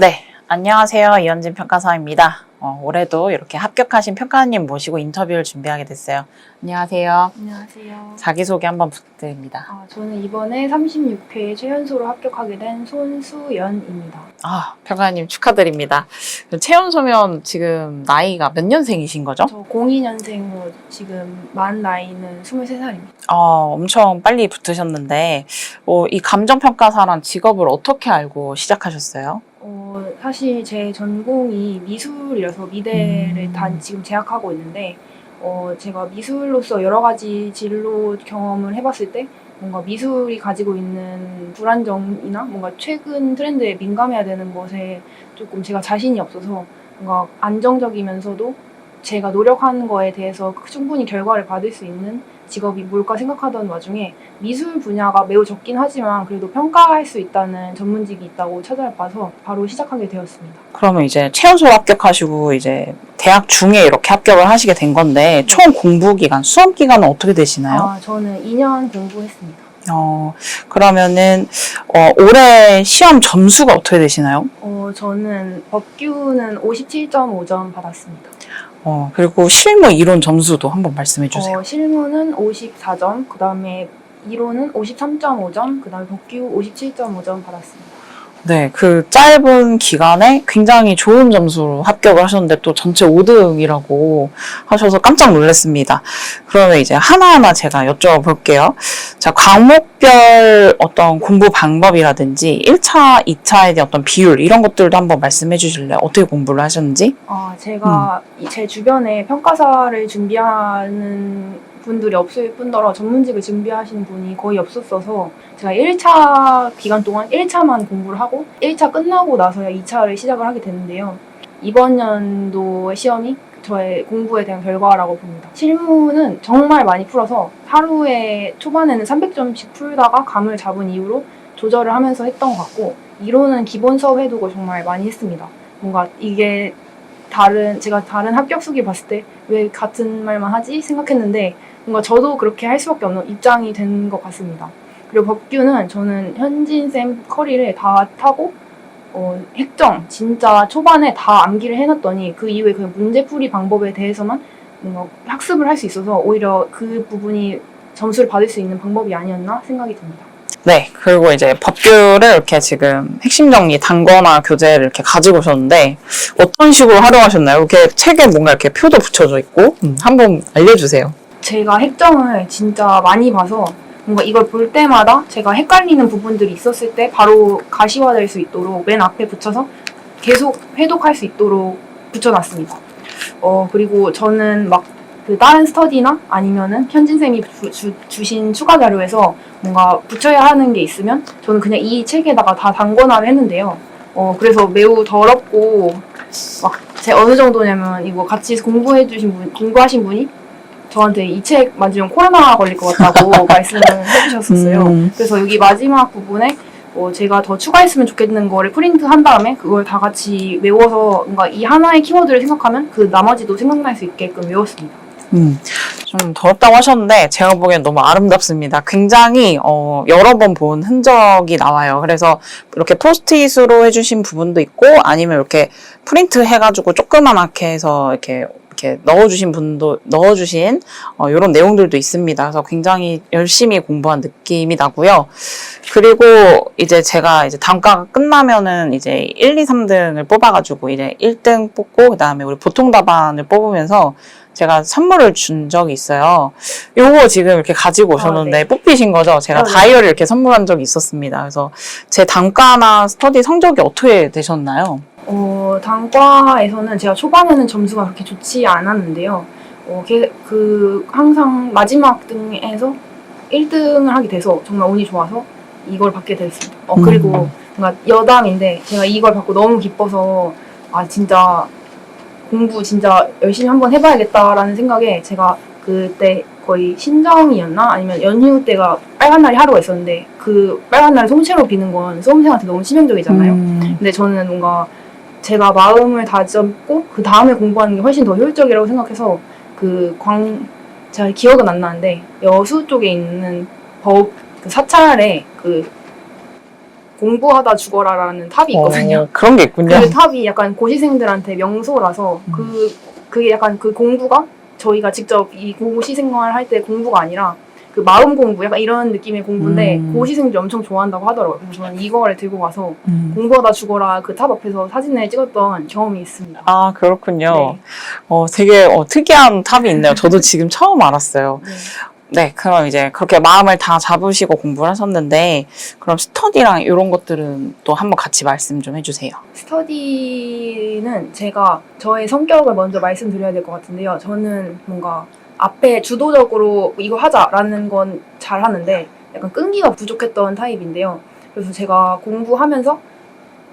네, 안녕하세요. 이현진 평가사입니다. 어, 올해도 이렇게 합격하신 평가님 모시고 인터뷰를 준비하게 됐어요. 안녕하세요. 안녕하세요. 자기소개 한번 부탁드립니다. 아, 저는 이번에 36회 최연소로 합격하게 된 손수연입니다. 아, 평가님 축하드립니다. 체온소면 지금 나이가 몇 년생이신 거죠? 저 02년생으로 지금 만 나이는 23살입니다. 어, 엄청 빨리 붙으셨는데, 어, 이 감정평가사란 직업을 어떻게 알고 시작하셨어요? 어, 사실 제 전공이 미술이라서 미대를 음. 단 지금 재학하고 있는데 어, 제가 미술로서 여러 가지 진로 경험을 해봤을 때 뭔가 미술이 가지고 있는 불안정이나 뭔가 최근 트렌드에 민감해야 되는 것에 조금 제가 자신이 없어서 뭔가 안정적이면서도 제가 노력하는 거에 대해서 충분히 결과를 받을 수 있는 직업이 뭘까 생각하던 와중에 미술 분야가 매우 적긴 하지만 그래도 평가할 수 있다는 전문직이 있다고 찾아봐서 바로 시작하게 되었습니다. 그러면 이제 체온소로 합격하시고 이제 대학 중에 이렇게 합격을 하시게 된 건데, 총 공부 기간, 수험 기간은 어떻게 되시나요? 아, 저는 2년 공부했습니다. 어, 그러면은, 어, 올해 시험 점수가 어떻게 되시나요? 어, 저는 법규는 57.5점 받았습니다. 어, 그리고 실무 이론 점수도 한번 말씀해 주세요. 어, 실무는 54점, 그 다음에 이론은 53.5점, 그 다음에 법규 57.5점 받았습니다. 네, 그 짧은 기간에 굉장히 좋은 점수로 합격을 하셨는데 또 전체 5등이라고 하셔서 깜짝 놀랐습니다. 그러면 이제 하나하나 제가 여쭤볼게요. 자, 과목별 어떤 공부 방법이라든지 1차, 2차에 대한 어떤 비율 이런 것들도 한번 말씀해 주실래요? 어떻게 공부를 하셨는지? 아, 제가 이- 제 주변에 평가사를 준비하는 분들이 없을 뿐더러 전문직을 준비하시는 분이 거의 없었어서 제가 1차 기간 동안 1차만 공부를 하고 1차 끝나고 나서야 2차를 시작을 하게 됐는데요. 이번 연도의 시험이 저의 공부에 대한 결과라고 봅니다. 실무는 정말 많이 풀어서 하루에 초반에는 300점씩 풀다가 감을 잡은 이후로 조절을 하면서 했던 것 같고 이론은 기본 수업 해두고 정말 많이 했습니다. 뭔가 이게 다른 제가 다른 합격 수기 봤을 때 왜 같은 말만 하지 생각했는데 뭔가 저도 그렇게 할 수밖에 없는 입장이 된 것 같습니다. 그리고 법규는 저는 현진 쌤 커리를 다 타고 어, 핵정 진짜 초반에 다 암기를 해놨더니 그 이후에 그 문제풀이 방법에 대해서만 뭔가 학습을 할 수 있어서 오히려 그 부분이 점수를 받을 수 있는 방법이 아니었나 생각이 듭니다. 네, 그리고 이제 법규를 이렇게 지금 핵심 정리 단거나 교재를 이렇게 가지고 오셨는데 어떤 식으로 활용하셨나요? 이렇게 책에 뭔가 이렇게 표도 붙여져 있고 음, 한번 알려주세요. 제가 핵정을 진짜 많이 봐서 뭔가 이걸 볼 때마다 제가 헷갈리는 부분들이 있었을 때 바로 가시화될 수 있도록 맨 앞에 붙여서 계속 회독할 수 있도록 붙여놨습니다. 어 그리고 저는 막 그 다른 스터디나 아니면은 현진 쌤이 주, 주, 주신 추가 자료에서 뭔가 붙여야 하는 게 있으면 저는 그냥 이 책에다가 다 단권화를 했는데요. 어 그래서 매우 더럽고 막 제 어느 정도냐면 이거 같이 공부해 주신 분 공부하신 분이 저한테 이 책 만지면 코로나 걸릴 것 같다고 말씀을 해주셨었어요. 음. 그래서 여기 마지막 부분에 어, 제가 더 추가했으면 좋겠는 거를 프린트 한 다음에 그걸 다 같이 외워서 뭔가 이 하나의 키워드를 생각하면 그 나머지도 생각날 수 있게끔 외웠습니다. 음, 좀 더럽다고 하셨는데 제가 보기엔 너무 아름답습니다. 굉장히 어, 여러 번 본 흔적이 나와요. 그래서 이렇게 포스트잇으로 해주신 부분도 있고 아니면 이렇게 프린트 해가지고 조그만하게 해서 이렇게 이렇게 넣어주신 분도 넣어주신 어, 이런 내용들도 있습니다. 그래서 굉장히 열심히 공부한 느낌이 나고요. 그리고 이제 제가 이제 단과가 끝나면은 이제 1, 2, 3등을 뽑아가지고 이제 1등 뽑고 그다음에 우리 보통 답안을 뽑으면서 제가 선물을 준 적이 있어요. 요거 지금 이렇게 가지고 오셨는데 네. 뽑히신 거죠? 제가 아, 네. 다이어리 이렇게 선물한 적이 있었습니다. 그래서 제 단과나 스터디 성적이 어떻게 되셨나요? 어, 단과에서는 제가 초반에는 점수가 그렇게 좋지 않았는데요. 어, 게- 그 항상 마지막 등에서 1등을 하게 돼서 정말 운이 좋아서 이걸 받게 됐습니다. 어, 음. 그리고 뭔가 여담인데 제가 이걸 받고 너무 기뻐서 아 진짜 공부 진짜 열심히 한번 해봐야겠다라는 생각에 제가 그때 거의 신정이었나 아니면 연휴 때가 빨간 날이 하루가 있었는데 그 빨간 날을 통째로 비는 건 수험생한테 너무 치명적이잖아요. 음, 근데 저는 뭔가 제가 마음을 다잡고 그 다음에 공부하는 게 훨씬 더 효율적이라고 생각해서 그 광 제가 기억은 안 나는데 여수 쪽에 있는 법그 사찰에 그 공부하다 죽어라라는 탑이 있거든요. 어, 그런 게 있군요. 그 탑이 약간 고시생들한테 명소라서 음. 그 그게 약간 그 공부가 저희가 직접 이 고시 생활 할 때 공부가 아니라 그 마음 공부 약간 이런 느낌의 공부인데 음. 고시생들이 엄청 좋아한다고 하더라고요. 그래서 저는 이거를 들고 가서 음. 공부하다 죽어라 그 탑 앞에서 사진을 찍었던 경험이 있습니다. 아, 그렇군요. 네. 어, 되게 어, 특이한 탑이 있네요. 저도 지금 처음 알았어요. 네. 네, 그럼 이제 그렇게 마음을 다 잡으시고 공부를 하셨는데, 그럼 스터디랑 이런 것들은 또 한번 같이 말씀 좀 해주세요. 스터디는 제가 저의 성격을 먼저 말씀드려야 될 것 같은데요. 저는 뭔가 앞에 주도적으로 이거 하자라는 건 잘 하는데 약간 끈기가 부족했던 타입인데요. 그래서 제가 공부하면서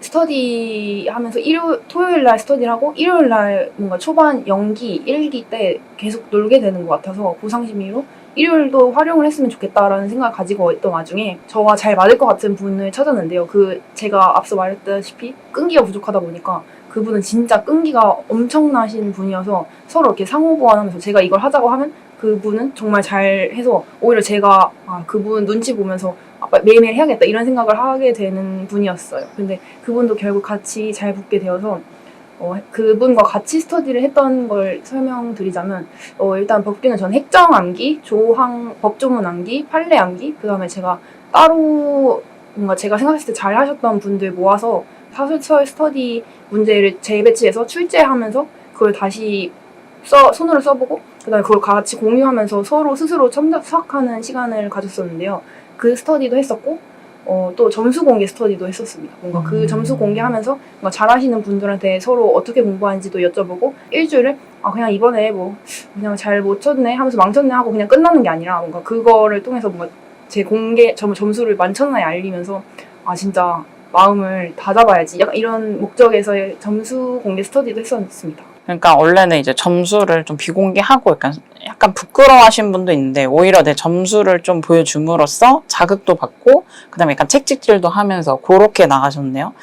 스터디 하면서 일요 토요일 날 스터디를 하고 일요일 날 뭔가 초반 연기 1기 때 계속 놀게 되는 것 같아서 보상심리로 일요일도 활용을 했으면 좋겠다라는 생각을 가지고 있던 와중에 저와 잘 맞을 것 같은 분을 찾았는데요. 그 제가 앞서 말했다시피 끈기가 부족하다 보니까 그분은 진짜 끈기가 엄청나신 분이어서 서로 이렇게 상호 보완하면서 제가 이걸 하자고 하면 그분은 정말 잘 해서 오히려 제가 아, 그분 눈치 보면서 아, 매일매일 해야겠다 이런 생각을 하게 되는 분이었어요. 근데 그분도 결국 같이 잘 붙게 되어서 어, 그분과 같이 스터디를 했던 걸 설명드리자면 어, 일단 법규는 전 핵정 암기, 조항, 법조문 암기, 판례 암기 그 다음에 제가 따로 뭔가 제가 생각했을 때 잘 하셨던 분들 모아서 사설설 스터디 문제를 재배치해서 출제하면서 그걸 다시 써, 손으로 써보고 그다음에 그걸 같이 공유하면서 서로 스스로 첨삭하는 시간을 가졌었는데요. 그 스터디도 했었고 어, 또 점수 공개 스터디도 했었습니다. 뭔가 그 음. 점수 공개하면서 뭔가 잘하시는 분들한테 서로 어떻게 공부하는지도 여쭤보고 일주일에 아 그냥 이번에 뭐 그냥 잘 못 쳤네 하면서 망쳤네 하고 그냥 끝나는 게 아니라 뭔가 그거를 통해서 뭔가 제 공개 점, 점수를 만천하에 알리면서 아 진짜 마음을 다잡아야지 약간 이런 목적에서의 점수 공개 스터디도 했었습니다. 그러니까 원래는 이제 점수를 좀 비공개하고 약간, 약간 부끄러워하신 분도 있는데, 오히려 내 점수를 좀 보여줌으로써 자극도 받고, 그 다음에 약간 책찍질도 하면서 그렇게 나가셨네요.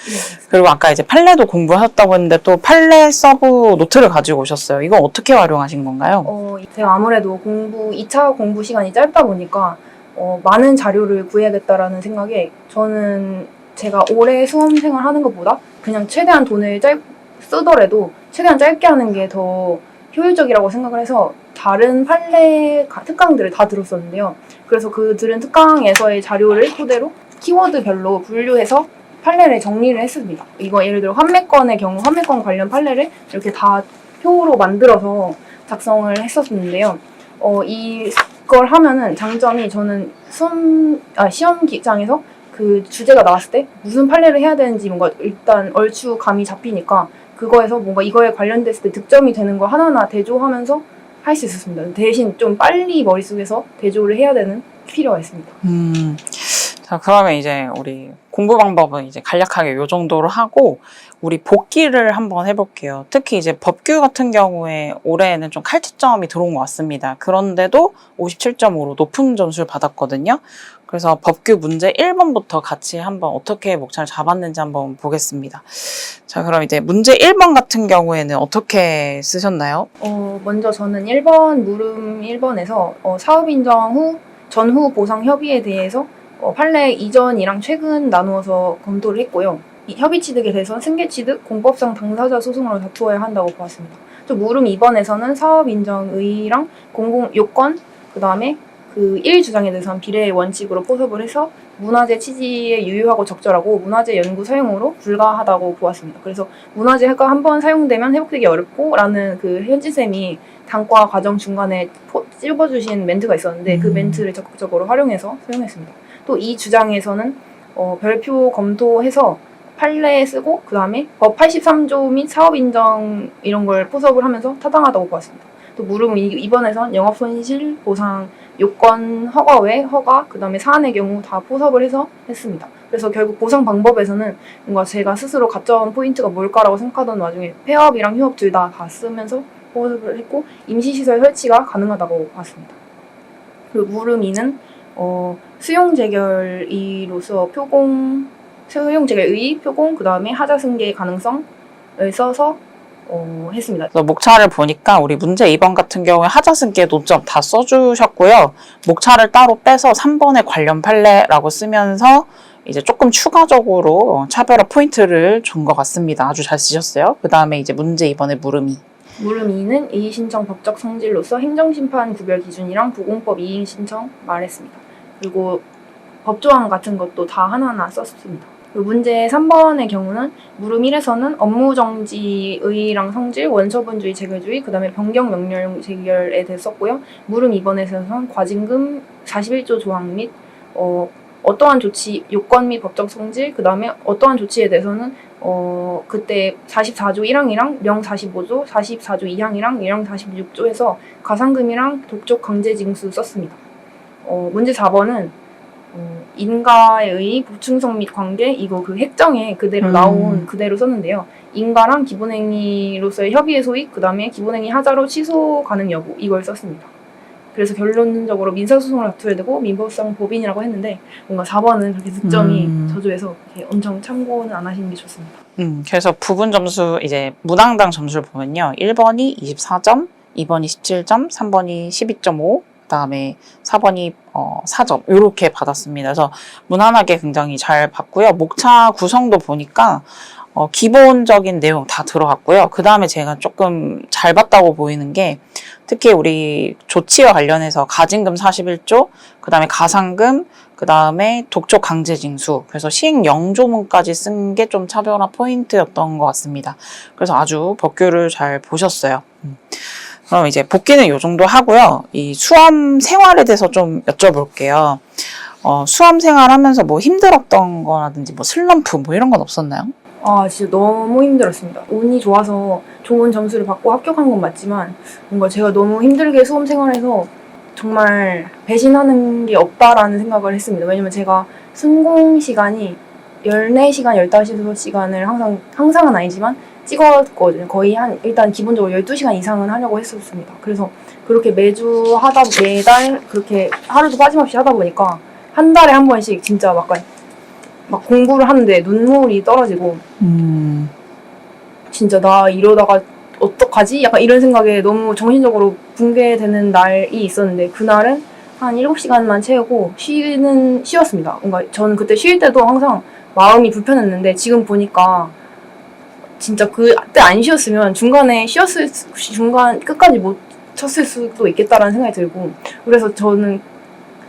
그리고 아까 이제 판례도 공부하셨다고 했는데 또 판례 서브 노트를 가지고 오셨어요. 이건 어떻게 활용하신 건가요? 어, 제가 아무래도 공부 2차 공부 시간이 짧다 보니까 어, 많은 자료를 구해야겠다라는 생각에 저는 제가 올해 수험생활 하는 것보다 그냥 최대한 돈을 짧 쓰더라도 최대한 짧게 하는 게 더 효율적이라고 생각을 해서 다른 판례 가- 특강들을 다 들었었는데요. 그래서 그 들은 특강에서의 자료를 토대로 키워드별로 분류해서 판례를 정리를 했습니다. 이거 예를 들어 환매건의 경우 환매건 관련 판례를 이렇게 다 표로 만들어서 작성을 했었는데요. 어, 이걸 하면은 장점이 저는 수험, 아, 시험 기장에서 그 주제가 나왔을 때 무슨 판례를 해야 되는지 뭔가 일단 얼추 감이 잡히니까 그거에서 뭔가 이거에 관련됐을 때 득점이 되는 거 하나하나 대조하면서 할 수 있었습니다. 대신 좀 빨리 머릿속에서 대조를 해야 되는 필요가 있습니다. 음. 자, 그러면 이제 우리 공부 방법은 이제 간략하게 요 정도로 하고, 우리 복기를 한번 해볼게요. 특히 이제 법규 같은 경우에 올해는 좀 칼퇴점이 들어온 것 같습니다. 그런데도 57.5로 높은 점수를 받았거든요. 그래서 법규 문제 1번부터 같이 한번 어떻게 목차를 잡았는지 한번 보겠습니다. 자, 그럼 이제 문제 1번 같은 경우에는 어떻게 쓰셨나요? 어, 먼저 저는 1번 물음 1번에서 어, 사업 인정 후 전후 보상 협의에 대해서 어, 판례 이전이랑 최근 나누어서 검토를 했고요. 이 협의 취득에 대해서 승계 취득, 공법상 당사자 소송으로 다투어야 한다고 보았습니다. 또 물음 2번에서는 사업 인정 의의랑 공공 요건 그 다음에 그 1주장에 대해서는 비례의 원칙으로 포섭을 해서 문화재 취지에 유효하고 적절하고 문화재 연구 사용으로 불가하다고 보았습니다. 그래서 문화재가 한 번 사용되면 회복되기 어렵고 라는 그 현지쌤이 단과 과정 중간에 포, 찝어주신 멘트가 있었는데 그 음. 멘트를 적극적으로 활용해서 사용했습니다. 또 이 주장에서는 어, 별표 검토해서 판례 쓰고 그 다음에 법 83조 및 사업 인정 이런 걸 포섭을 하면서 타당하다고 보았습니다. 또 이- 이번에선 영업 손실 보상 요건 허가 외 허가 그 다음에 사안의 경우 다 포섭을 해서 했습니다. 그래서 결국 보상 방법에서는 뭔가 제가 스스로 가점 포인트가 뭘까라고 생각하던 와중에 폐업이랑 휴업 둘 다 다 쓰면서 포섭을 했고 임시시설 설치가 가능하다고 봤습니다. 그리고 물음이는 어, 수용 재결이로서 표공 수용 재결의 표공 그 다음에 하자 승계 가능성을 써서 어, 했습니다. 그래서 목차를 보니까 우리 문제 2번 같은 경우에 하자승계 노점 다 써주셨고요. 목차를 따로 빼서 3번에 관련 판례라고 쓰면서 이제 조금 추가적으로 차별화 포인트를 준 것 같습니다. 아주 잘 쓰셨어요. 그 다음에 이제 문제 이번에 물음이. 물음 2는 이의 신청 법적 성질로서 행정심판 구별 기준이랑 부공법 이의 신청 말했습니다. 그리고 법조항 같은 것도 다 하나하나 썼습니다. 그리고 문제 3번의 경우는 물음 1에서는 업무정지의랑 성질, 원처분주의, 재결주의, 그 다음에 변경 명령 재결에 대해 썼고요. 물음 2번에서는 과징금 41조 조항 및 어, 어떠한 조치, 요건 및 법적 성질, 그 다음에 어떠한 조치에 대해서는 어, 그때 44조 1항이랑 령 45조, 44조 2항이랑 령 46조에서 가상금이랑 독촉 강제징수 썼습니다. 어, 문제 4번은 어, 인가에 의해 보충성 및 관계 이거 그 핵정에 그대로 음. 나온 그대로 썼는데요. 인가랑 기본행위로서의 협의의 소익, 그 다음에 기본행위 하자로 취소 가능 여부 이걸 썼습니다. 그래서 결론적으로 민사소송을 다투야 되고 민법상 법인이라고 했는데 뭔가 4번은 그렇게 득점이 음. 저조해서 이렇게 엄청 참고는 안 하시는 게 좋습니다. 음, 그래서 부분 점수 이제 문항당 점수를 보면요. 1번이 24점, 2번이 17점, 3번이 12.5, 그다음에 4번이 어, 4점 이렇게 받았습니다. 그래서 무난하게 굉장히 잘 봤고요. 목차 구성도 보니까 어, 기본적인 내용 다 들어갔고요. 그 다음에 제가 조금 잘 봤다고 보이는 게 특히 우리 조치와 관련해서 가징금 41조, 그 다음에 가상금, 그 다음에 독촉 강제징수, 그래서 시행 영조문까지 쓴 게 좀 차별화 포인트였던 것 같습니다. 그래서 아주 법규를 잘 보셨어요. 음. 그럼 이제 복귀는 이 정도 하고요. 이 수험 생활에 대해서 좀 여쭤볼게요. 어, 수험 생활 하면서 뭐 힘들었던 거라든지 뭐 슬럼프 뭐 이런 건 없었나요? 아 진짜 너무 힘들었습니다. 운이 좋아서 좋은 점수를 받고 합격한 건 맞지만 뭔가 제가 너무 힘들게 수험 생활해서 정말 배신하는 게 없다라는 생각을 했습니다. 왜냐면 제가 순공 시간이 14시간, 15시간을 항상 항상은 아니지만 찍었거든요. 거의 한 일단 기본적으로 12시간 이상은 하려고 했었습니다. 그래서 그렇게 매주 하다 매달 그렇게 하루도 빠짐없이 하다 보니까 한 달에 한 번씩 진짜 막, 막 공부를 하는데 눈물이 떨어지고 음, 진짜 나 이러다가 어떡하지? 약간 이런 생각에 너무 정신적으로 붕괴되는 날이 있었는데 그날은 한 7시간만 채우고 쉬는 쉬었습니다. 뭔가 저는 그때 쉴 때도 항상 마음이 불편했는데 지금 보니까 진짜 그때 안 쉬었으면 중간에 쉬었을 수- 중간 끝까지 못 쳤을 수도 있겠다라는 생각이 들고 그래서 저는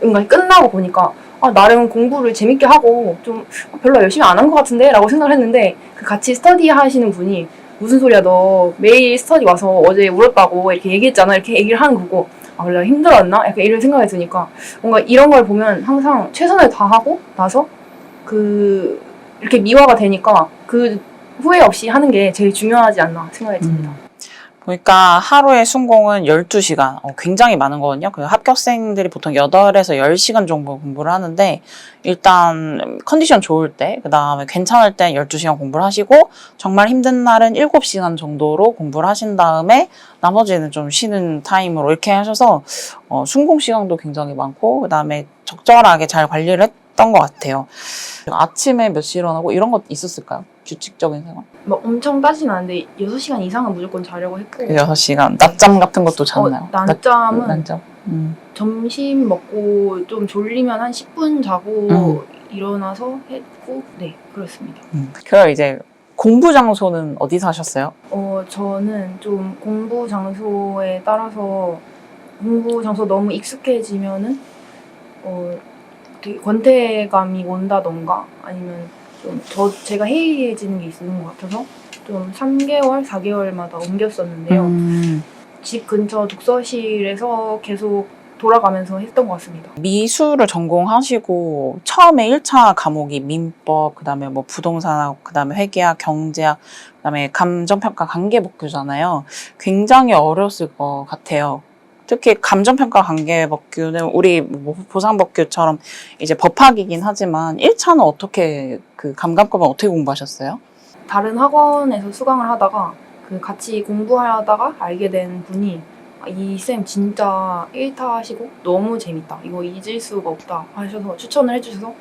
뭔가 끝나고 보니까 아, 나름 공부를 재밌게 하고 좀 별로 열심히 안 한 것 같은데? 라고 생각을 했는데 그 같이 스터디 하시는 분이 무슨 소리야 너 매일 스터디 와서 어제 울었다고 이렇게 얘기했잖아 이렇게 얘기를 하는 거고 아 원래 힘들었나? 약간 이런 생각이 드니까 뭔가 이런 걸 보면 항상 최선을 다하고 나서 그 이렇게 미화가 되니까 그 후회 없이 하는 게 제일 중요하지 않나 생각이 듭니다. 음. 보니까 하루에 순공은 12시간, 어, 굉장히 많은 거거든요. 그 합격생들이 보통 8에서 10시간 정도 공부를 하는데, 일단 컨디션 좋을 때, 그 다음에 괜찮을 때 12시간 공부를 하시고, 정말 힘든 날은 7시간 정도로 공부를 하신 다음에, 나머지는 좀 쉬는 타임으로 이렇게 하셔서, 어, 순공 시간도 굉장히 많고, 그 다음에 적절하게 잘 관리를 했던 것 같아요. 아침에 몇 시 일어나고 이런 것 있었을까요? 규칙적인 생활? 뭐 엄청 따지진 않는데 6시간 이상은 무조건 자려고 했고 6시간. 낮잠 같은 것도 잤나요? 어, 낮잠은 낮잠. 음. 점심 먹고 좀 졸리면 한 10분 자고 음. 일어나서 했고 네 그렇습니다. 음. 그럼 이제 공부 장소는 어디서 하셨어요? 어 저는 좀 공부 장소에 따라서 공부 장소 너무 익숙해지면은 어 되게 권태감이 온다던가 아니면 좀 저 제가 해이해지는 게 있는 것 같아서 좀 3개월, 4개월마다 옮겼었는데요. 음. 집 근처 독서실에서 계속 돌아가면서 했던 것 같습니다. 미술을 전공하시고 처음에 1차 과목이 민법, 그다음에 뭐 부동산학, 그다음에 회계학, 경제학, 그다음에 감정평가 관계법규잖아요. 굉장히 어려웠을 것 같아요. 특히 감정평가 관계법규는 우리 뭐 보상법규처럼 이제 법학이긴 하지만 1차는 어떻게 그 감각법은 어떻게 공부하셨어요? 다른 학원에서 수강을 하다가 그 같이 공부하다가 알게 된 분이 아, 이쌤 진짜 1타 하시고 너무 재밌다. 이거 잊을 수가 없다 하셔서 추천을 해주셔서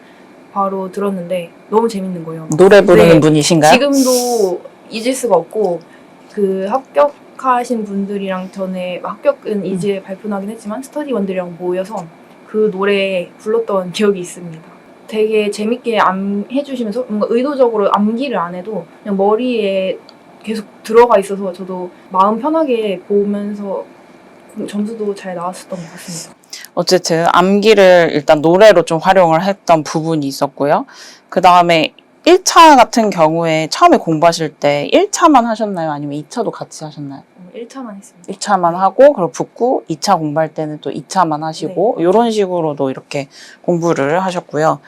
바로 들었는데 너무 재밌는 거예요. 노래 부르는 네. 분이신가요? 지금도 잊을 수가 없고 그 합격 하신 분들이랑 전에 합격은 이제 발표나긴 했지만 스터디원들이랑 모여서 그 노래 불렀던 기억이 있습니다. 되게 재밌게 암 해주시면서 뭔가 의도적으로 암기를 안 해도 그냥 머리에 계속 들어가 있어서 저도 마음 편하게 보면서 점수도 잘 나왔었던 것 같습니다. 어쨌든 암기를 일단 노래로 좀 활용을 했던 부분이 있었고요. 그 다음에 1차 같은 경우에 처음에 공부하실 때 1차만 하셨나요? 아니면 2차도 같이 하셨나요? 1차만 했습니다. 1차만 하고 그리고 붙고 2차 공부할 때는 또 2차만 하시고 이런 식으로도 이렇게 공부를 하셨고요.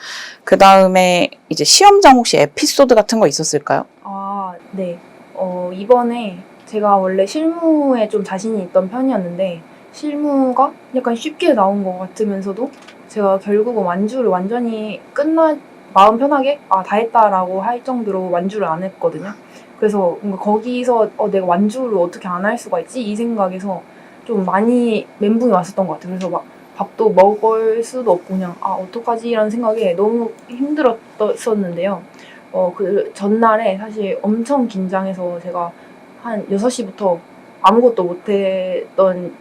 그 다음에 이제 시험장 혹시 에피소드 같은 거 있었을까요? 아, 네. 어, 이번에 제가 원래 실무에 좀 자신이 있던 편이었는데 실무가 약간 쉽게 나온 것 같으면서도 제가 결국은 완주를 완전히 끝나 마음 편하게 아 다 했다라고 할 정도로 완주를 안 했거든요. 그래서 뭔가 거기서 어, 내가 완주를 어떻게 안 할 수가 있지 이 생각에서 좀 많이 멘붕이 왔었던 것 같아요. 그래서 막 밥도 먹을 수도 없고 그냥 아 어떡하지 이런 생각에 너무 힘들었었는데요. 어 그 전날에 사실 엄청 긴장해서 제가 한 6시부터 아무것도 못했던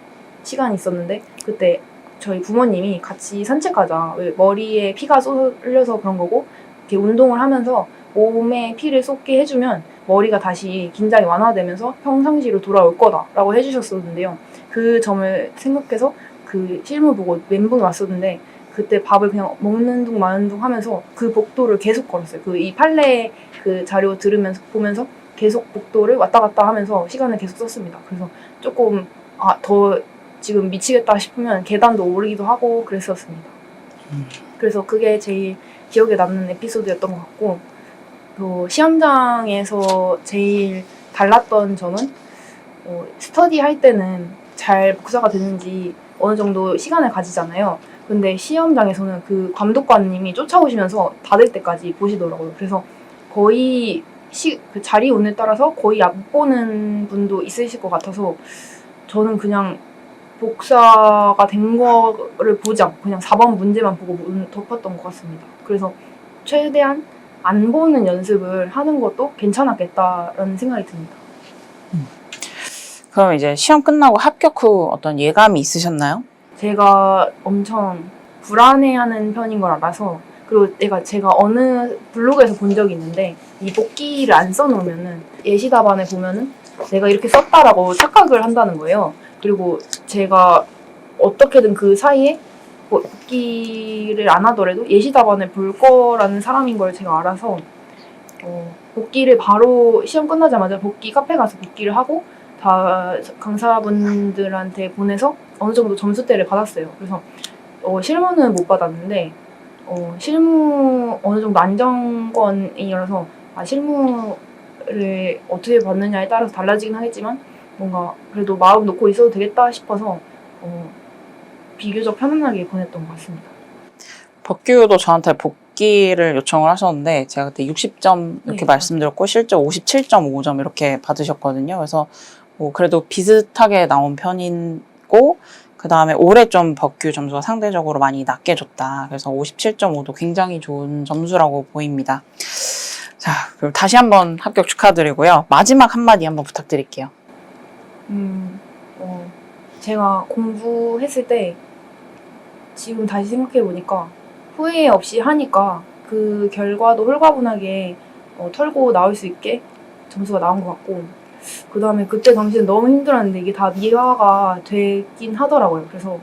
시간이 있었는데 그때 저희 부모님이 같이 산책 가자. 왜 머리에 피가 쏠려서 그런 거고 이렇게 운동을 하면서 몸에 피를 쏟게 해주면 머리가 다시 긴장이 완화되면서 평상시로 돌아올 거다라고 해주셨었는데요. 그 점을 생각해서 그 실무 보고 멘붕이 왔었는데 그때 밥을 그냥 먹는 둥 마는 둥 하면서 그 복도를 계속 걸었어요. 그 이 판례 그 자료 들으면서 보면서 계속 복도를 왔다 갔다 하면서 시간을 계속 썼습니다. 그래서 조금 아 더 지금 미치겠다 싶으면 계단도 오르기도 하고 그랬었습니다. 음. 그래서 그게 제일 기억에 남는 에피소드였던 것 같고 또 시험장에서 제일 달랐던 점은 어, 스터디 할 때는 잘 복사가 되는지 어느 정도 시간을 가지잖아요. 근데 시험장에서는 그 감독관님이 쫓아오시면서 닫을 때까지 보시더라고요. 그래서 거의 시, 그 자리 운에 따라서 거의 못 보는 분도 있으실 것 같아서 저는 그냥 복사가 된 거를 보지 않고 그냥 4번 문제만 보고 문 덮었던 것 같습니다. 그래서 최대한 안 보는 연습을 하는 것도 괜찮았겠다라는 생각이 듭니다. 그럼 이제 시험 끝나고 합격 후 어떤 예감이 있으셨나요? 제가 엄청 불안해하는 편인 걸 알아서 그리고 내가 제가 어느 블로그에서 본 적이 있는데 이 복기를 안 써놓으면은 예시 답안에 보면은 내가 이렇게 썼다라고 착각을 한다는 거예요. 그리고 제가 어떻게든 그 사이에 뭐 복기를 안 하더라도 예시 답안을 볼 거라는 사람인 걸 제가 알아서 어, 복기를 바로 시험 끝나자마자 복기 카페 가서 복기를 하고 다 강사분들한테 보내서 어느 정도 점수대를 받았어요. 그래서 어, 실무는 못 받았는데 어, 실무 어느 정도 안정권이라서 아, 실무를 어떻게 받느냐에 따라서 달라지긴 하겠지만 뭔가 그래도 마음 놓고 있어도 되겠다 싶어서 어, 비교적 편안하게 보냈던 것 같습니다. 법규도 저한테 복귀를 요청을 하셨는데 제가 그때 60점 이렇게 네. 말씀드렸고 실제 57.5점 이렇게 받으셨거든요. 그래서 뭐 그래도 비슷하게 나온 편이고 그 다음에 올해 좀 법규 점수가 상대적으로 많이 낮게 줬다. 그래서 57.5도 굉장히 좋은 점수라고 보입니다. 자, 그럼 다시 한번 합격 축하드리고요. 마지막 한마디 한번 부탁드릴게요. 음, 어, 제가 공부했을 때 지금 다시 생각해 보니까 후회 없이 하니까 그 결과도 홀가분하게 어, 털고 나올 수 있게 점수가 나온 것 같고 그 다음에 그때 당시엔 너무 힘들었는데 이게 다 미화가 되긴 하더라고요. 그래서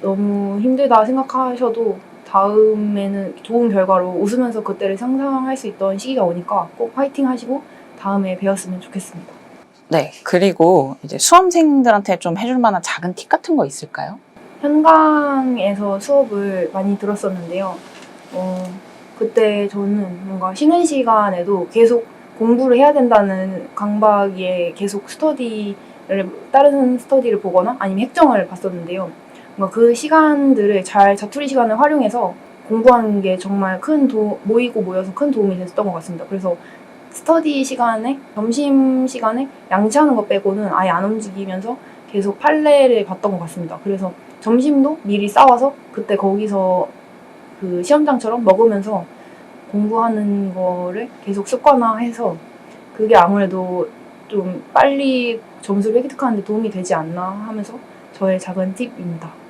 너무 힘들다 생각하셔도 다음에는 좋은 결과로 웃으면서 그때를 상상할 수 있던 시기가 오니까 꼭 파이팅 하시고 다음에 배웠으면 좋겠습니다. 네, 그리고 이제 수험생들한테 좀 해줄 만한 작은 팁 같은 거 있을까요? 현강에서 수업을 많이 들었었는데요. 어, 그때 저는 뭔가 쉬는 시간에도 계속 공부를 해야 된다는 강박에 계속 스터디를, 다른 스터디를 보거나 아니면 핵정을 봤었는데요. 뭔가 그 시간들을 잘 자투리 시간을 활용해서 공부하는 게 정말 큰 도, 모이고 모여서 큰 도움이 됐던 것 같습니다. 그래서 스터디 시간에, 점심 시간에 양치하는 것 빼고는 아예 안 움직이면서 계속 판례를 봤던 것 같습니다. 그래서 점심도 미리 싸와서 그때 거기서 그 시험장처럼 먹으면서 공부하는 거를 계속 습관화해서 그게 아무래도 좀 빨리 점수를 획득하는 데 도움이 되지 않나 하면서 저의 작은 팁입니다.